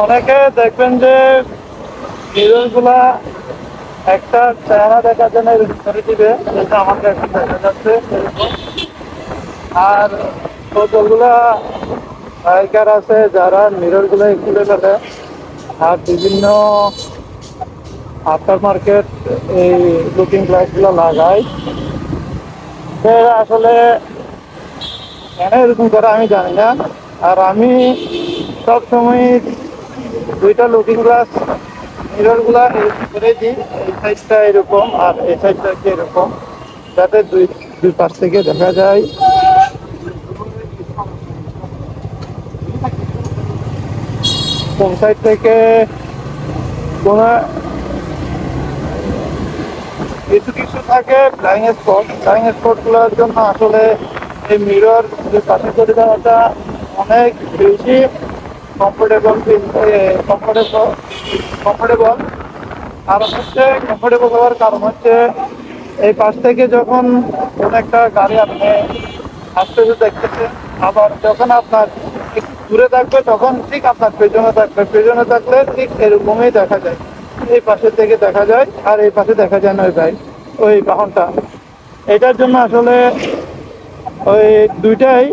অনেকে দেখবেন যে মিররগুলা একটা চেহারা দেখার জন্য করে দিবে, যেটা আমাকে এখন দেখা যাচ্ছে। আর কতগুলা বাইকার আছে, যারা মিররগুলো খুলে ফেলে। আর বিভিন্ন আফটার মার্কেট এই লুকিং গ্লাসগুলো লাগায়। সে আসলে কেন এরকম করে আমি জানি না। আর আমি সব সময় দুইটা লুকিং গ্লাস, মিররগুলা এরকম করে দিই এই সাইডটা এরকম আর এই সাইডটা হচ্ছে এরকম, যাতে দুই দুই পাশ থেকে দেখা যায়। কোন সাইড থেকে কোন কিছু কিছু থাকে ফ্লাইং স্পট ফ্লাইং স্পটগুলোর জন্য আসলে এই মিরর যে পাশে করে দেওয়াটা অনেক বেশি কমফোর্টেবল কমফোর্টেবল কমফোর্টেবল কারণ হচ্ছে কমফোর্টেবল হওয়ার কারণ হচ্ছে এই পাশ থেকে যখন কোনো একটা গাড়ি আপনি আসতেছে দেখতেছে আবার যখন আপনার দূরে থাকবে, তখন ঠিক আপনার পেছনে থাকবে। পেছনে থাকলে ঠিক এরকমই দেখা যায়। এই পাশে থেকে দেখা যায়, আর এই পাশে দেখা যায় না ওই বাইক ওই বাহনটা। এটার জন্য আসলে ওই দুইটাই,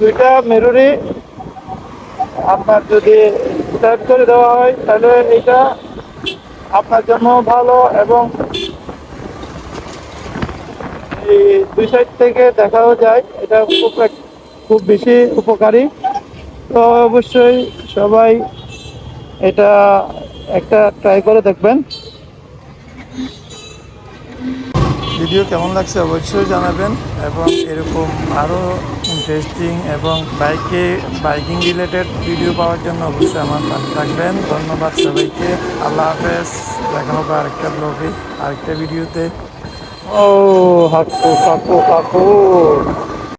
দুইটা মেরুরই আপনার যদি টাইপ করে দেওয়া হয়, তাহলে এটা আপনার জন্য ভালো এবং দুই সাইড থেকে দেখাও যায়। এটা খুব খুব বেশি উপকারী। তো অবশ্যই সবাই এটা একটা ট্রাই করে দেখবেন। ভিডিও কেমন লাগছে অবশ্যই জানাবেন এবং এরকম আরও ইন্টারেস্টিং এবং বাইকে বাইকিং রিলেটেড ভিডিও পাওয়ার জন্য অবশ্যই আমার পাশে থাকবেন। ধন্যবাদ সবাইকে। আল্লাহ হাফেজ। দেখা হবে আরেকটা ব্লগে আরেকটা ভিডিওতে ও হাকু হাকু কাকু